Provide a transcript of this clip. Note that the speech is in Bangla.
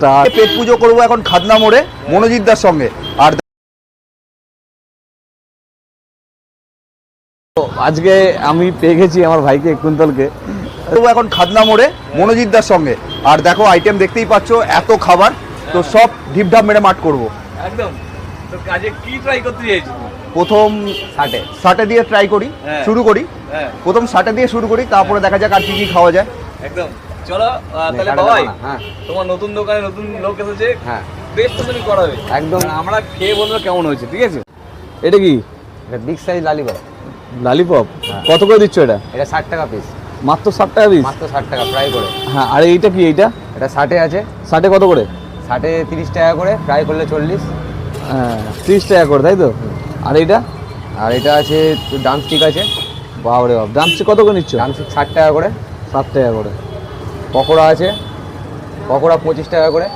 তা- পেট পুজো করব এখন খাদনা মোড়ে মনোজিৎদার সঙ্গে। আর আজকে আমি পেয়ে গেছি আমার ভাইকে কুন্তলকে। এখন খাদনা মোড়ে মনোজিৎদার সঙ্গে। আর দেখো আইটেম দেখতেই পাচ্ছ এত খাবার। তো সব ঢিপঢাপ মেরে মাঠ করব। একদম। তো কাজে কি ট্রাই করতে চাইছি? প্রথম ষাটে ষাটে দিয়ে ট্রাই করি হ্যাঁ। শুরু করি। হ্যাঁ। প্রথম ষাটে দিয়ে শুরু করি তারপরে দেখা যাক আর কি কি খাওয়া যায়। একদম। চলো তাহলে কাটা বাবাই হ্যাঁ। তোমার নতুন দোকানে নতুন লোক এসেছে হ্যাঁ। বেশ তো তুমি করাবে। একদম। আমরা খেয়ে বলব কেমন হয়েছে ঠিক আছে? এটা কি? এটা বিগ সাইজ লালিপপ লালিপপ হ্যাঁ। কত করে দিচ্ছ এটা? এটা ষাট টাকা পিস মাত্র ষাট টাকা পিস মাত্র ষাট টাকা ফ্রাই করে। হ্যাঁ আর এইটা কি এইটা? এটা ষাটে আছে। ষাটে কত করে? ষাটে তিরিশ টাকা করে ফ্রাই করলে চল্লিশ। হ্যাঁ ত্রিশ টাকা করে তাই তো? আর এইটা? আর এটা আছে ডামস্টিক আছে। বাবরে বাপ দাম কত করে নিচ্ছ? ডামস্টিক ষাট টাকা করে। ষাট টাকা করে। পকোড়া আছে পকোড়া পঁচিশ টাকা করে।